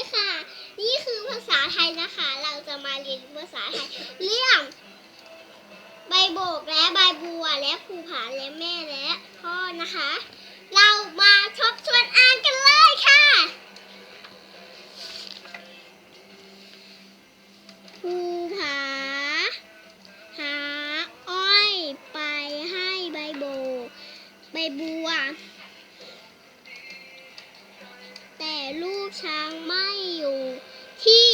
ดีค่ะ นี่คือภาษาไทยนะคะ เราจะมาเรียนภาษาไทย เรื่อง ใบโบกและใบบัวและภูผาและแม่และพ่อนะคะ เรามาทบทวนอ่านกันเลยค่ะภูผา หา อ้อย ไปให้ใบโบกใบบัว แต่ลูกช้างไม่อยู่ที่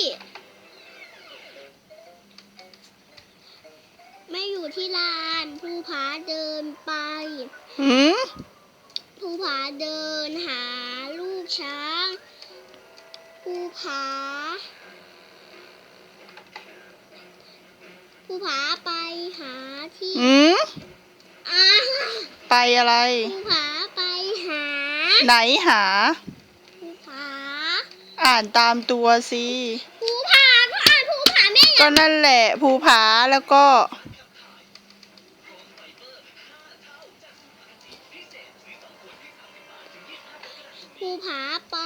ไม่อยู่ที่ลานภูผาเดินไปหืมภูผาเดินหาลูกช้างภูผาภูผาไปหาที่หืมอ่าไปอะไรภูผาไปหา ไหนหาภูผา อ่านตามตัวสิภูผาก็อ่านภูผาแม่อก็ยากนั่นแหละภูผาแล้วก็ ภูผาไป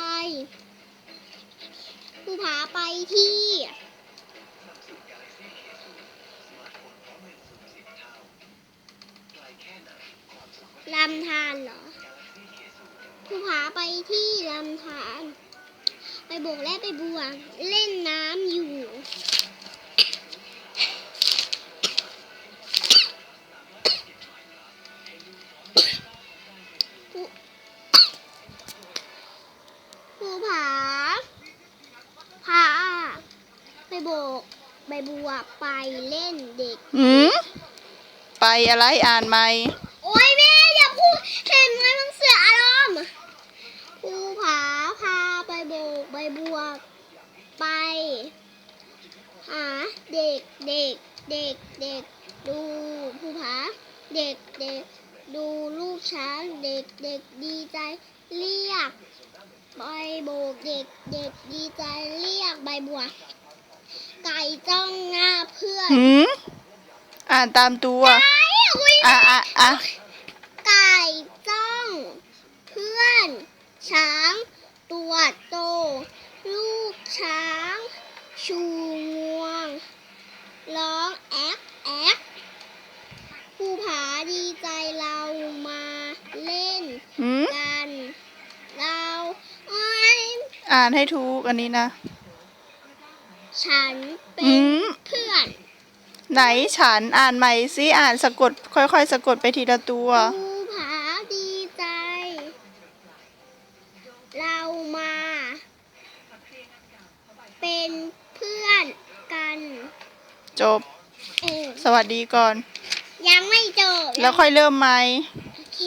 ภูผาไปที่ ลำธารเหรอภูผาไปที่ลำธาร ไปโบกและไปบวเล่นน้ำอยู่ภูภูผาพาไปโบกใบบัวไปเล่นเด็ก หืม ไปอะไรอ่านไหม โอ้ยแม่อย่าพูดเห็นไหมมันเสียอารมณ์ภูผาพาไปโบกใบบัว ไป หา เด็กเด็กเด็กเด็กดูภูผาเด็กเด็กดูลูกช้างเด็กเด็กดีใจเรียกใบโบกเด็กเด็กดีใจเรียกใบบัว ไก่จ้องหน้าเพื่อนหืมอ่านตามตัวไก่อุ๊ยอะอะอะไก่จ้อง เพื่อน ช้าง ตัวโต ลูกช้าง ชูงวง ร้องแอ๊กแอ๊กภูผาดีใจเรามาเล่นหืมกัน เราไอ้ยอ่านให้ถูกอันนี้นะ ฉันเป็หืนมเพื่อนไหนฉันอ่านใหม่สิอ่านสะกด ค่อยๆ สะกดไปทีละตัว ภูผาดีใจ เรามา เป็นเพื่อนกัน จบเออสวัสดีก่อน ยังไม่จบ แล้วค่อยเริ่มใหม่โอเค